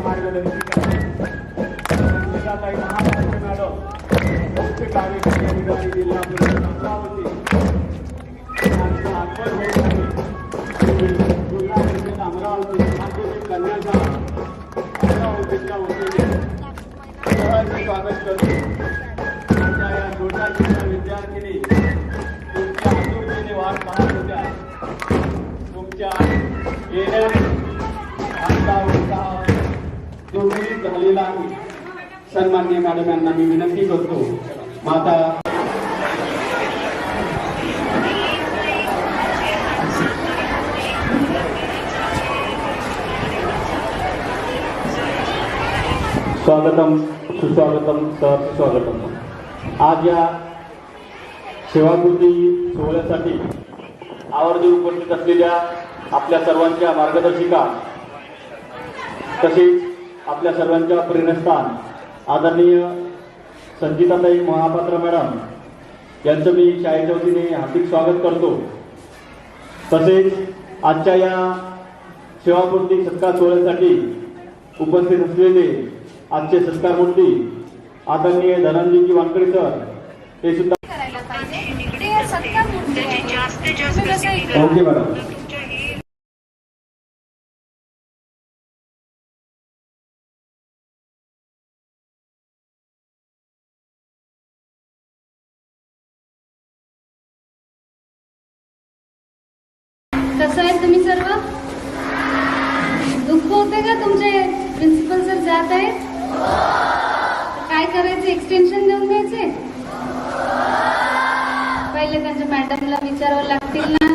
सन्मानित आपल्या मार्गदर्शिका संगीताताई महाराष्ट्र मॅडम मुख्य कार्यकारी अधिकारी जिल्हा परिषद अमरावती यांचं आपण होत आहे जिल्हा परिषद अमरावती माध्यमिक कन्याचा अमरावतीच्या वतीने सर्वांचे स्वागत करतो सन्मान्य मॅडम यांना मी विनंती करतो. माता स्वागतम, सुस्वागतम, सर स्वागतम आज या सेवाकृती सोहळ्यासाठी आवर्जून उपस्थित आपल्या सर्वांच्या मार्गदर्शिका, तसेच आपल्या सर्वांच्या प्रेरणास्थान. आदरणीय संगीताताई महापात्र मॅडम यांचं मी शाळेच्या वतीने हार्दिक स्वागत करतो. तसेच आजच्या या सेवापूर्ती सत्कार सोहळ्यासाठी उपस्थित असलेले आजचे सत्कार मूर्ती आदरणीय धनंजयजी वानकडे सर हे सुद्धा करायला पाहिजे. कसं आहे तुम्ही सर्व? दुःख होते का तुमचे प्रिन्सिपल सर जात आहेत काय करायचं? एक्सटेन्शन देऊन द्यायचे? पहिले त्यांच्या मॅडमला विचारावं लागतील ना.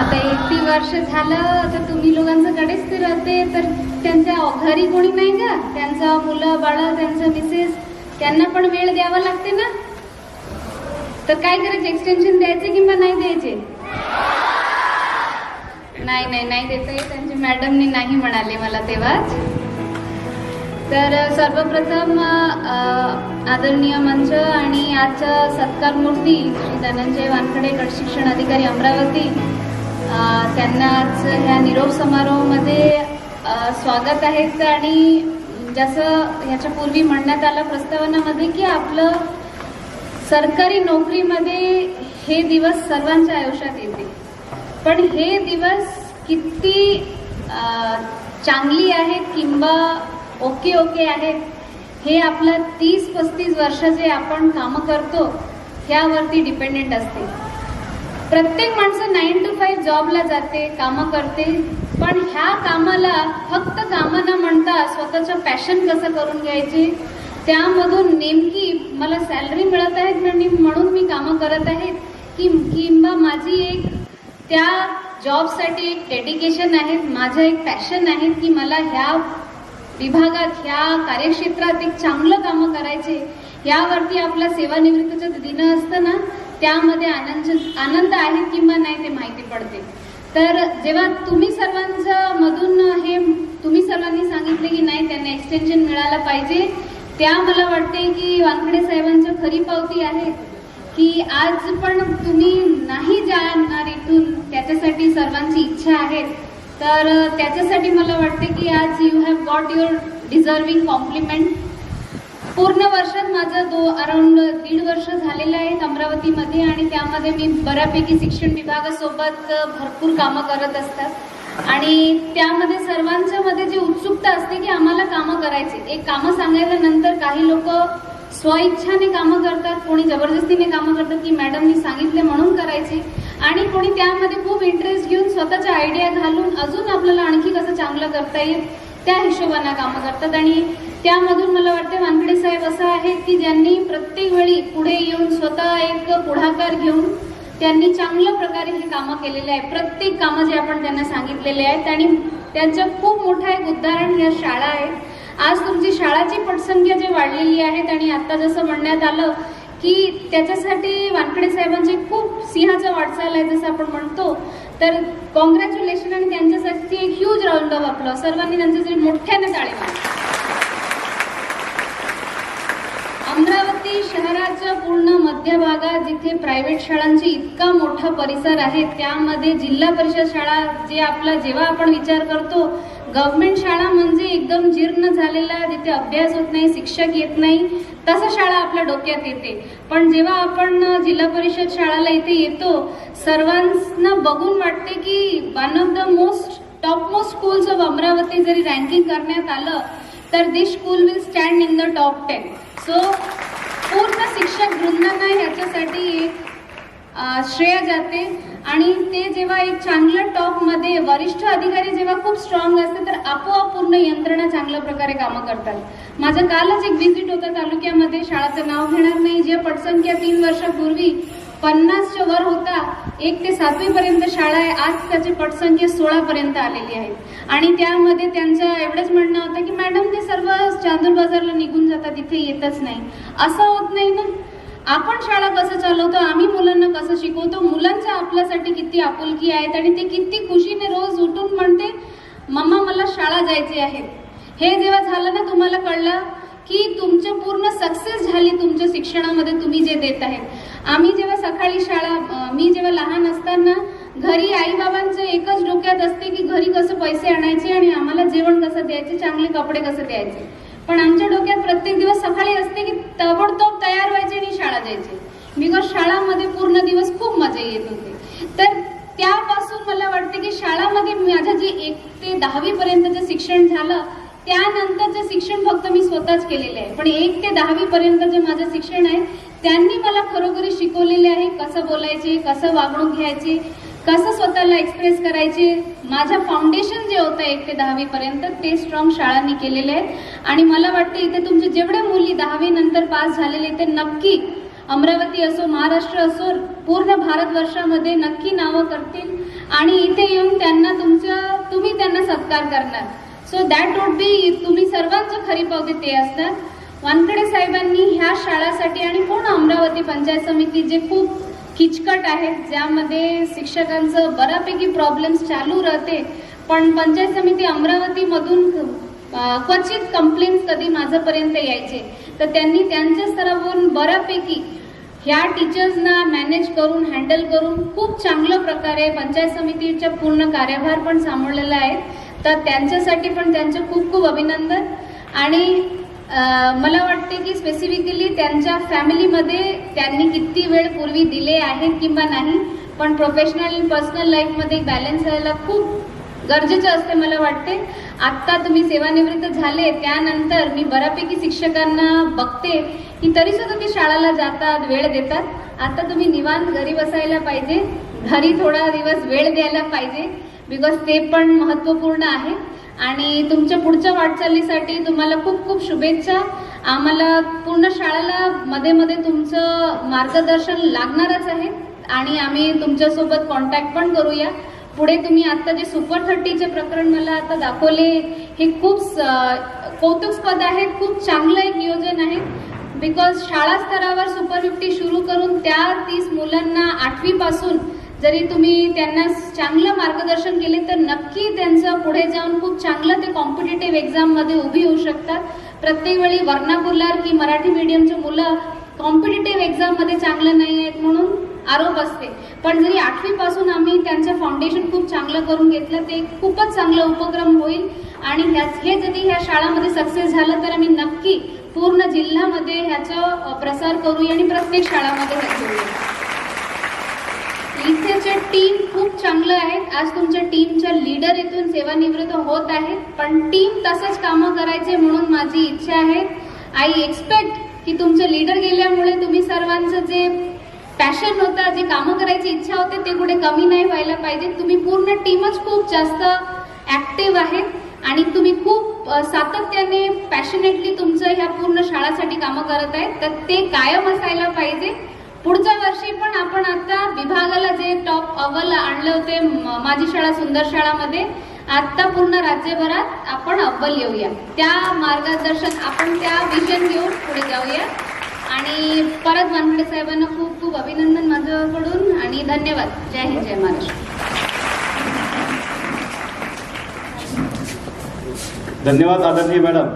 आता एक वर्ष झालं तर तुम्ही लोकांचं कडेच ते राहते तर त्यांच्या घरी कोणी नाही का? त्यांचं मुलं बाळ त्यांचं मिसेस त्यांना पण वेळ द्यावा लागते ना? तर काय करायचे? एक्सटेन्शन द्यायचे किंवा नाही द्यायचे? नाही नाही नाही देता येत. त्यांच्या मॅडमनी नाही म्हणाले मला तेव्हाच. तर सर्वप्रथम आदरणीय मंच आणि आजच्या सत्कार मूर्ती श्री धनंजय वानखडे गट शिक्षण अधिकारी अमरावती त्यांना आज ह्या निरोप समारोहामध्ये स्वागत आहेत आणि जसं ह्याच्यापूर्वी म्हणण्यात आलं प्रस्तावनामध्ये की आपलं सरकारी नोकरीमध्ये हे दिवस सर्वांच्या आयुष्यात येते. पण हे दिवस किती चांगली आहेत किंवा ओके ओके आहेत हे आपलं तीस पस्तीस वर्ष जे आपण कामं करतो ह्यावरती डिपेंडेंट असते. प्रत्येक माणसं नाईन टू फाईव्ह जॉबला जाते कामं करते पण ह्या कामाला फक्त कामं न म्हणता स्वतःचं पॅशन कसं करून घ्यायचे त्यामधून नेमकी मला सॅलरी मिळत आहेत म्हणून मी कामं करत आहेत की किंवा माझी एक त्या जॉबसाठी एक डेडिकेशन आहे माझं एक पॅशन आहे की मला ह्या विभागात ह्या कार्यक्षेत्रात एक चांगलं कामं करायचे. यावरती आपला सेवानिवृत्तीचं दिन असतं ना त्यामध्ये आनंद आनंद आहे किंवा नाही ते माहिती पडते. तर जेव्हा तुम्ही सर्वांचं मधून हे तुम्ही सर्वांनी सांगितले की नाही त्यांना एक्सटेन्शन मिळालं पाहिजे त्या मला वाटते की वानखडे साहेबांच्या खरी पावती आहे. की आज पण तुम्ही नाही जाणार इथून त्याच्यासाठी सर्वांची इच्छा आहे. तर त्याच्यासाठी मला वाटते की आज you have got your deserving compliment पूर्ण वर्षात माझं दो अराउंड दीड वर्ष झालेलं आहे अमरावतीमध्ये आणि त्यामध्ये मी बऱ्यापैकी शिक्षण विभागासोबत भरपूर कामं करत असतात आणि त्यामध्ये सर्वांच्या मध्ये जी उत्सुकता असते की आम्हाला कामं करायची एक कामं सांगायला नंतर काही लोक स्वइच्छाने कामं करतात कोणी जबरदस्तीने कामं करतात की मॅडमनी सांगितले म्हणून करायचे. आणि कोणी त्यामध्ये खूप इंटरेस्ट घेऊन स्वतःच्या आयडिया घालून अजून आपल्याला आणखी कसं चांगलं करता येईल त्या हिशोबानं कामं करतात. आणि त्यामधून मला वाटते वानखडे साहेब असं आहेत की ज्यांनी प्रत्येक वेळी पुढे येऊन स्वतः एक पुढाकार घेऊन त्यांनी चांगल्या प्रकारे हे कामं केलेले आहे प्रत्येक कामं जे आपण त्यांना सांगितलेले आहेत. आणि त्यांचं खूप मोठं एक उदाहरण ह्या शाळा आहेत. आज तुमची शाळाची पटसंख्या जी वाढलेली आहे आणि आता जसं म्हणण्यात आलं की त्याच्यासाठी वानखडे साहेबांची खूप सिंहाचा वाटचाल आहे जसं आपण म्हणतो. तर कॉंग्रॅच्युलेशन आणि त्यांच्यासाठी एक ह्यूज राऊंड ऑफ आपलं सर्वांनी त्यांच्यासाठी मोठ्याने टाळे अमरावती शहराच्या पूर्ण मध्यभागात जिथे प्रायव्हेट शाळांची इतका मोठा परिसर आहे त्यामध्ये जिल्हा परिषद शाळा जे आपला जेव्हा आपण विचार करतो गव्हर्नमेंट शाळा म्हणजे एकदम जीर्ण झालेला जिथे अभ्यास होत नाही शिक्षक येत नाही तसं शाळा आपल्या डोक्यात येते. पण जेव्हा आपण जिल्हा परिषद शाळाला इथे येतो सर्वांना बघून वाटते की one of the most top most schools of Amravati जरी रँकिंग करण्यात आलं तर this school will stand in the top ten so पूर्ण शिक्षक वृंदांना ह्याच्यासाठी एक श्रेय जाते. आणि ते जेव्हा एक चांगलं टॉपमध्ये वरिष्ठ अधिकारी जेव्हा खूप स्ट्रॉंग असते तर आपोआप पूर्ण यंत्रणा चांगल्या प्रकारे कामं करतात. माझं कालच एक व्हिजिट होतं तालुक्यामध्ये शाळाचं नाव घेणार नाही जे पटसंख्या तीन वर्षापूर्वी पन्नासच्या वर होता एक ते सातवी पर्यंत शाळा आहे आज त्याची पटसंख्या सोळा पर्यंत आलेली आहे. आणि त्यामध्ये त्यांचं एवढंच म्हणणं होतं की मॅडम ते सर्व चांदूर बाजारला निघून जातात इथे येतच नाही. असं होत नाही ना. आपण शाळा कसं चालवतो आम्ही मुलांना कसं शिकवतो मुलांच्या आपल्यासाठी किती आपुलकी आहेत आणि ते किती खुशीने रोज उठून म्हणते मम्मा मला शाळा जायची आहे. हे जेव्हा झालं ना तुम्हाला कळलं की तुमचं पूर्ण सक्सेस झाली तुमच्या शिक्षणामध्ये तुम्ही जे देत आहेत आम्ही जेव्हा सकाळी शाळा मी जेव्हा लहान असताना घरी आई बाबांचं एकच डोक्यात असते की घरी कसं पैसे आणायचे आणि आम्हाला जेवण कसं द्यायचे चांगले कपडे कसं द्यायचे. पण आमच्या डोक्यात प्रत्येक दिवस सकाळी असते की ताबडतोब तयार व्हायचे आणि शाळा जायचे. बिकॉज शाळामध्ये पूर्ण दिवस खूप मजा येत होते. तर त्यापासून मला वाटते की शाळामध्ये माझं जे एक ते दहावी पर्यंतचं शिक्षण झालं त्यानंतरचं शिक्षण फक्त मी स्वतःच केलेलं आहे. पण एक ते दहावी पर्यंत जे माझं शिक्षण आहे त्यांनी मला खरोखरी शिकवलेले आहे कसं बोलायचे कसं वागणूक घ्यायचे कसं स्वतःला एक्सप्रेस करायचे? माझ्या फाउंडेशन जे होतं एक ते दहावी पर्यंत ते स्ट्रॉंग शाळांनी केलेले आहेत. आणि मला वाटते इथे तुमचे जेवढे मुली दहावी नंतर पास झालेले ते नक्की अमरावती असो महाराष्ट्र असो पूर्ण भारतवर्षामध्ये नक्की नावं करतील. आणि इथे येऊन त्यांना तुमचं तुम्ही त्यांना सत्कार करणार. सो दॅट वुड बी तुम्ही सर्वांचं खरी पावती ते असतात वानकडे साहेबांनी ह्या शाळासाठी आणि पूर्ण अमरावती पंचायत समिती जे खूप किचकट आहेत ज्यामध्ये शिक्षकांचं बऱ्यापैकी प्रॉब्लेम्स चालू राहते. पण पंचायत समिती अमरावतीमधून क्वचित कंप्लेंट्स कधी माझ्यापर्यंत यायचे? तर त्यांनी त्यांच्या स्तरावरून बऱ्यापैकी ह्या टीचर्सना मॅनेज करून हँडल करून खूप चांगल्या प्रकारे पंचायत समितीचा पूर्ण कार्यभार पण सांभाळलेला आहे. तर त्यांच्यासाठी पण त्यांचं खूप खूप अभिनंदन. आणि मला वाटते की स्पेसिफिकली त्यांच्या फॅमिलीमध्ये त्यांनी किती वेळ पूर्वी दिले आहेत किंवा नाही पण प्रोफेशनल आणि पर्सनल लाईफमध्ये बॅलन्स व्हायला खूप गरजेचं असते मला वाटते. आत्ता तुम्ही सेवानिवृत्त झाले त्यानंतर मी बऱ्यापैकी शिक्षकांना बघते की तरी सुद्धा ते शाळेला जातात वेळ देतात. आता तुम्ही निवांत घरी बसायला पाहिजे घरी थोडा दिवस वेळ द्यायला पाहिजे बिकॉज ते पण महत्त्वपूर्ण आहे. आणि तुमच्या पुढच्या वाटचालीसाठी तुम्हाला खूप खूप शुभेच्छा. आम्हाला पूर्ण शाळेला मध्ये मध्ये तुमचं मार्गदर्शन लागणारच आहे. आणि आम्ही तुमच्यासोबत कॉन्टॅक्ट पण करूया. पुढे तुम्ही आता जे सुपर थर्टीचे प्रकरण मला आता दाखवले हे खूप स- कौतुकस्पद आहे. खूप चांगलं एक नियोजन आहे. बिकॉज शाळा स्तरावर सुपर फिफ्टी सुरू करून त्या तीस मुलांना आठवीपासून जरी तुम्ही त्यांना चांगलं मार्गदर्शन केले तर नक्की त्यांचं पुढे जाऊन खूप चांगलं ते कॉम्पिटेटिव्ह एक्झाममध्ये उभी होऊ शकतात. प्रत्येक वेळी वर्नाकुलर की मराठी मीडियमची मुलं कॉम्पिटेटिव्ह एक्झाममध्ये चांगलं नाही आहेत म्हणून आरोप असते. पण जरी आठवीपासून आम्ही त्यांचं फाउंडेशन खूप चांगलं करून घेतलं ते खूपच चांगला उपक्रम होईल. आणि ह्याच हे जरी ह्या शाळामध्ये सक्सेस झालं तर आम्ही नक्की पूर्ण जिल्ह्यामध्ये ह्याचा प्रसार करूया आणि प्रत्येक शाळामध्ये हे करूया. तुमचे टीम खूप चांगलं आहे आज तुमच्या टीमच्या लीडर इथून सेवानिवृत्त होत आहे पण टीम तसंच कामं करायचे म्हणून माझी इच्छा आहे. आय एक्सपेक्ट की तुमचे लीडर गेल्यामुळे तुम्ही सर्वांचं जे पॅशन होतं जे कामं करायची इच्छा होते ते कुठे कमी नाही व्हायला पाहिजे. तुम्ही पूर्ण टीमच खूप जास्त ऍक्टिव्ह आहे आणि तुम्ही खूप सातत्याने पॅशनेटली तुमचं ह्या पूर्ण शाळासाठी कामं करत आहेत. तर ते कायम असायला पाहिजे. पुढच्या वर्षी पण आपण आता विभागाला जे टॉप अव्वल आणले होते माझी शाळा सुंदर शाळामध्ये आता पूर्ण राज्यभरात आपण अव्वल येऊया. त्या मार्गदर्शन आपण त्या विजन घेऊन पुढे जाऊया. आणि परत वानखडे साहेबांना खूप खूप अभिनंदन माझ्याकडून आणि धन्यवाद. जय हिंद जय महाराष्ट्र. धन्यवाद आदरणीय मॅडम.